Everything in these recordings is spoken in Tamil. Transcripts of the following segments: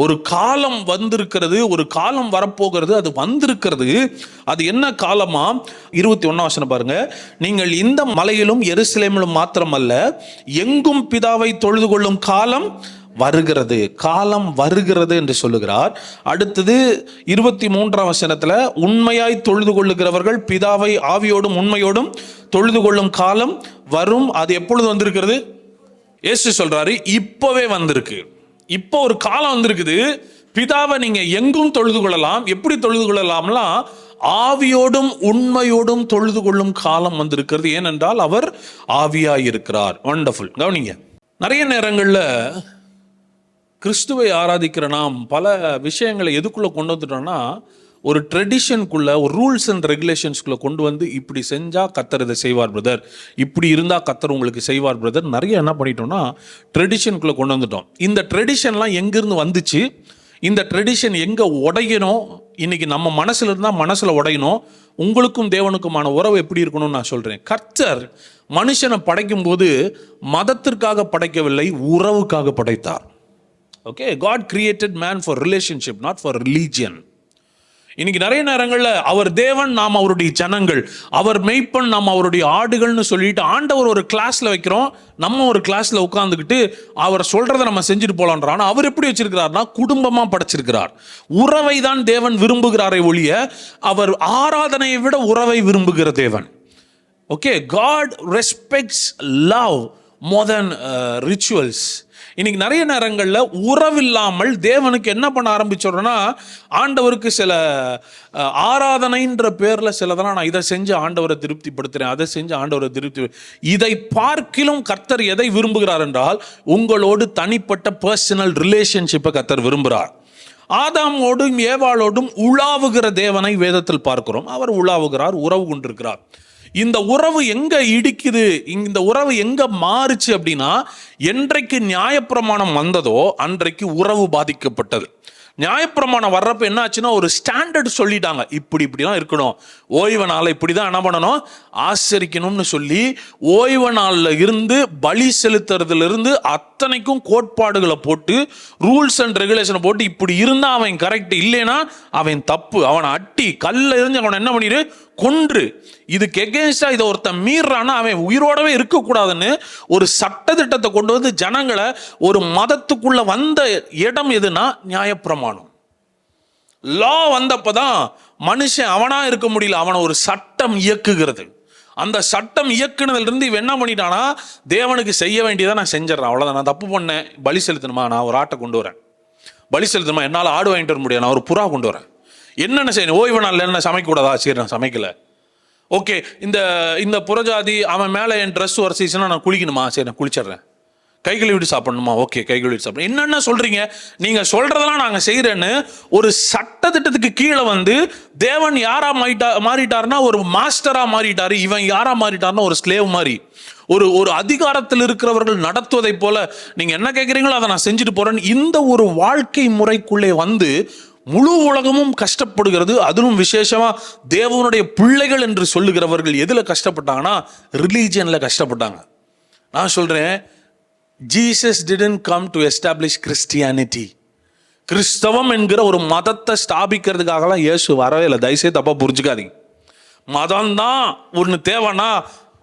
ஒரு காலம் வந்திருக்கிறது ஒரு காலம் வரப்போகிறது அது வந்திருக்கிறது. அது என்ன காலமா? இருபத்தி ஒன்னாம் வசனம் பாருங்க. நீங்கள் இந்த மலையிலும் எருசலேமிலும் மாத்திரமல்ல எங்கும் பிதாவை தொழுது கொள்ளும் காலம் வருகிறது. காலம் வருகிறது என்று சொல்லுகிறார். அடுத்தது இருபத்தி மூன்றாம் வசனத்துல உண்மையாய் தொழுது கொள்ளுகிறவர்கள் பிதாவை ஆவியோடும் உண்மையோடும் தொழுது கொள்ளும் காலம் வரும். அது எப்பொழுது வந்திருக்கிறது? இயேசு சொல்றாரு இப்பவே வந்திருக்கு. இப்போ ஒரு காலம் வந்திருக்குது. பிதாவை நீங்க எங்கும் தொழுது கொள்ளலாம். எப்படி தொழுது கொள்ளலாம்லாம் ஆவியோடும் உண்மையோடும் தொழுது கொள்ளும் காலம் வந்திருக்கிறது. ஏனென்றால் அவர் ஆவியாய் இருக்கிறார் வண்டர்ஃபுல் கவனிங்க. நிறைய நேரங்களில் கிறிஸ்துவை ஆராதிக்கிற நாம் பல விஷயங்களை எதுக்குள்ள கொண்டு வந்துட்டோம்னா ஒரு ட்ரெடிஷனுக்குள்ள ஒரு ரூல்ஸ் அண்ட் ரெகுலேஷன்ஸ்குள்ள கொண்டு வந்து இப்படி செஞ்சா கத்தர் இதை செய்வார் பிரதர் இப்படி இருந்தா கத்தர் உங்களுக்கு செய்வார் பிரதர் நிறைய என்ன பண்ணிட்டோம்னா ட்ரெடிஷனுக்குள்ள கொண்டு வந்துட்டோம். இந்த ட்ரெடிஷன்லாம் எங்கிருந்து வந்துச்சு? இந்த ட்ரெடிஷன் எங்க உடையணும் இன்னைக்கு நம்ம மனசுல இருந்தா மனசுல உடையணும் உங்களுக்கும் தேவனுக்குமான உறவு எப்படி இருக்கணும்னு நான் சொல்றேன். கர்த்தர் மனுஷனை படைக்கும் போது மதத்திற்காக படைக்கவில்லை உறவுக்காக படைத்தார். Okay God created man for relationship not for religion இன்னைக்கு நிறைய நேரங்களில் அவர் தேவன் நாம் அவருடைய ஜனங்கள் அவர் மெய்ப்பன் நாம் அவருடைய ஆடுகள்னு சொல்லிட்டு ஆண்டவர் ஒரு கிளாஸில் வைக்கிறோம் நம்ம ஒரு கிளாஸில் உட்காந்துக்கிட்டு அவர் சொல்கிறத நம்ம செஞ்சுட்டு போலான்றான் அவர் எப்படி வச்சிருக்கிறார்னா குடும்பமாக படைச்சிருக்கிறார். உறவை தான் தேவன் விரும்புகிறாரே ஒழிய அவர் ஆராதனையை விட உறவை விரும்புகிற தேவன். Okay God respects love more rituals uh, இன்னைக்கு நிறைய நேரங்களில் உறவில்லாமல் தேவனுக்கு என்ன பண்ண ஆரம்பிச்சோம்னா ஆண்டவருக்கு சில ஆராதனைன்ற பேரில் சிலதெல்லாம் நான் இதை செஞ்சு ஆண்டவரை திருப்திப்படுத்துகிறேன் அதை செஞ்சு ஆண்டவரை திருப்தி இதை பார்க்கிலும் கர்த்தர் எதை விரும்புகிறார் என்றால் உங்களோடு தனிப்பட்ட பர்சனல் ரிலேஷன்ஷிப்பை கர்த்தர் விரும்புகிறார் ஆதாமோடும் ஏவாளோடும் உலாவுகிற தேவனை வேதத்தில் பார்க்கிறோம். அவர் உலாவுகிறார் உறவு கொண்டிருக்கிறார். இந்த உறவு எங்க இடிக்குது? இந்த உறவு எங்க மாறுச்சு அப்படின்னா என்றைக்கு நியாயப்பிரமாணம் வந்ததோ அன்றைக்கு உறவு பாதிக்கப்பட்டது. நியாயப்பிரமாணம் வர்றப்ப என்ன ஆச்சுன்னா ஒரு ஸ்டாண்டர்ட் சொல்லிட்டாங்க. இப்படி இப்படிலாம் இருக்கணும். ஓய்வு நாளை இப்படி தான் என்ன பண்ணணும்? ஆசரிக்கணும்னு சொல்லி ஓய்வு நாளில் இருந்து பலி செலுத்துறதுல இருந்து அத்தனைக்கும் கோட்பாடுகளை போட்டு ரூல்ஸ் அண்ட் ரெகுலேஷனை போட்டு இப்படி இருந்தால் அவன் கரெக்ட் இல்லைன்னா அவன் தப்பு. அவனை அட்டி கல்ல இருந்து அவனை என்ன பண்ணிடு கொன்று. இதுக்கு எகேன்ஸ்டா இதை ஒருத்தன் மீறானா அவன் உயிரோடவே இருக்கக்கூடாதுன்னு ஒரு சட்ட திட்டத்தை கொண்டு வந்து ஜனங்களை ஒரு மதத்துக்குள்ள வந்த இடம் எதுனா நியாயப்பிரமாணம். லா வந்தப்பதான் மனுஷன் அவனா இருக்க முடியல அவனை ஒரு சட்டம் இயக்குகிறது. அந்த சட்டம் இயக்குனதுல இருந்து இவன் என்ன பண்ணிட்டானா தேவனுக்கு செய்ய வேண்டியதை நான் செஞ்சிடறேன் அவ்வளவுதான். நான் தப்பு பண்ணேன் பலி செலுத்தணுமா? நான் ஒரு ஆட்டை கொண்டு வரேன். பலி செலுத்தணுமா? என்னால் ஆடு வாங்கிட்டு வர முடியாது நான் ஒரு புறா கொண்டு வரேன். என்னென்ன செய்யணும்? ஓய்வு நாளில் என்ன சமைக்கக்கூடாதா சரி நான் சமைக்கலை. ஓகே இந்த இந்த புறஜாதி அவன் மேலே என் ட்ரெஸ் உரசிச்சுன்னா நான் குளிக்கணுமா? சரி நான் குளிச்சிடுறேன். கை கழுவிட்டு சாப்பிடணுமா? ஓகே கை கழுவிட்டு சாப்பிடணும் என்னென்ன சொல்கிறீங்க நீங்கள் சொல்கிறதெல்லாம் நாங்கள் செய்கிறேன்னு ஒரு சட்டத்திட்டத்துக்கு கீழே வந்து தேவன் யாராக மாறிட்டா மாறிட்டாருன்னா ஒரு மாஸ்டராக மாறிட்டார். இவன் யாராக மாறிட்டாருன்னா ஒரு ஸ்லேவ் மாதிரி ஒரு ஒரு அதிகாரத்தில் இருக்கிறவர்கள் நடத்துவதை போல நீங்கள் என்ன கேட்குறீங்களோ அதை நான் செஞ்சுட்டு போகிறேன்னு இந்த ஒரு வாழ்க்கை முறைக்குள்ளே வந்து முழு உலகமும் கஷ்டப்படுகிறது. அதிலும் விசேஷமாக தேவனுடைய பிள்ளைகள் என்று சொல்லுகிறவர்கள் எதில் கஷ்டப்பட்டாங்கன்னா ரிலீஜியனில் கஷ்டப்பட்டாங்க. நான் சொல்கிறேன் Jesus didn't come to establish Christianity கிறிஸ்தவம் என்கிற ஒரு மதத்தை ஸ்தாபிக்கிறதுக்காகலாம் இயேசு வரவே இல்லை. தயவுசெய்து தப்பாக புரிஞ்சுக்காதீங்க. மதம் தான் ஒன்று தேவைன்னா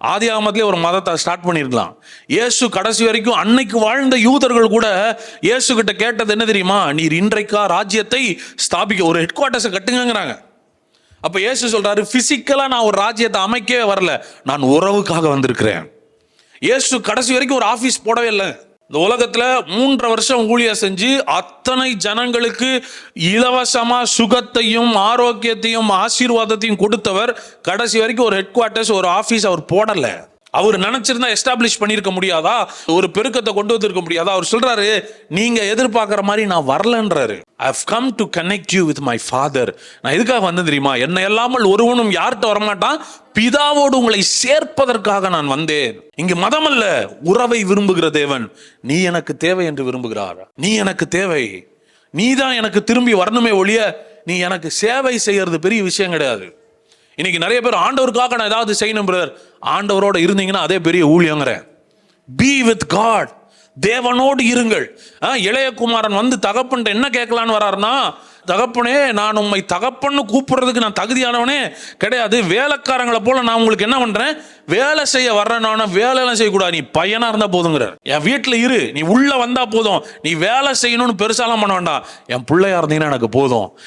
ஆதி ஆமத்திலே ஒரு மதத்தை ஸ்டார்ட் பண்ணியிருக்கலாம் இயேசு கடைசி வரைக்கும் அன்னைக்கு வாழ்ந்த யூதர்கள் கூட இயேசு கிட்ட கேட்டது என்ன தெரியுமா? நீர் இன்றைக்கா ராஜ்யத்தை ஸ்தாபிக்க ஒரு ஹெட் குவார்ட்டர்ஸை கட்டுங்கிறாங்க அப்போ இயேசு சொல்றாரு பிசிக்கலாக நான் ஒரு ராஜ்யத்தை அமைக்கவே வரல. நான் உறவுக்காக வந்திருக்கிறேன். இயேசு கடைசி வரைக்கும் ஒரு ஆஃபீஸ் போடவே இல்லை. இந்த உலகத்துல மூன்றரை வருஷம் ஊழிய செஞ்சு அத்தனை ஜனங்களுக்கு இலவசமா சுகத்தையும் ஆரோக்கியத்தையும் ஆசீர்வாதத்தையும் கொடுத்தவர் கடைசி வரைக்கும் ஒரு ஹெட் குவார்ட்டர்ஸ் ஒரு ஆபீஸ் அவர் போடலை. அவர் நினைச்சிருந்தா எஸ்டாப்ளிஷ் பண்ணியிருக்க முடியாதா? ஒரு பெருக்கத்தை கொண்டு வந்திருக்க முடியாதா? அவர் சொல்றாரு நீங்க எதிர்பார்க்குற மாதிரி நான் வரலன்றாரு. I come to connect you with my father நான் எதுக்காக வந்தேன் தெரியுமா? என்னை இல்லாமல் ஒருவனும் யார்கிட்ட வரமாட்டான்? பிதாவோடு உங்களை சேர்ப்பதற்காக நான் வந்தேன். இங்கு மதம் அல்ல உறவை விரும்புகிற தேவன். நீ எனக்கு தேவை என்று விரும்புகிறார். நீ எனக்கு தேவை. நீ தான் எனக்கு திரும்பி வரணுமே ஒழிய நீ எனக்கு சேவை செய்யறது பெரிய விஷயம் கிடையாது. இன்னைக்கு நிறைய பேர் ஆண்டவருக்காக நான் ஏதாவது செய்யணும் பிரதர் ஆண்டவரோட இருந்தீங்கன்னா அதே பெரிய ஊழியங்கிறேன். பி வித் காட் தேவனோடு இருங்கள். ஆ, இளைய குமாரன் வந்து தகப்பன்ட்ட என்ன கேட்கலான்னு வராருன்னா தகப்பனே நான் உண்மை தகப்பன்னு கூப்பிடுறதுக்கு நான் தகுதியானவனே கிடையாது. வேலைக்காரங்களை போல நான் உங்களுக்கு என்ன பண்றேன்? வேலை செய்ய வர்றேன்னு வேலையெல்லாம் செய்யக்கூடாது. நீ பையனா இருந்தா போதுங்கிறார். என் வீட்டில் இரு. நீ உள்ள வந்தா போதும். நீ வேலை செய்யணும்னு பெருசாலாம் பண்ண வேண்டாம். என் பிள்ளையா இருந்தீங்கன்னா எனக்கு போதும்.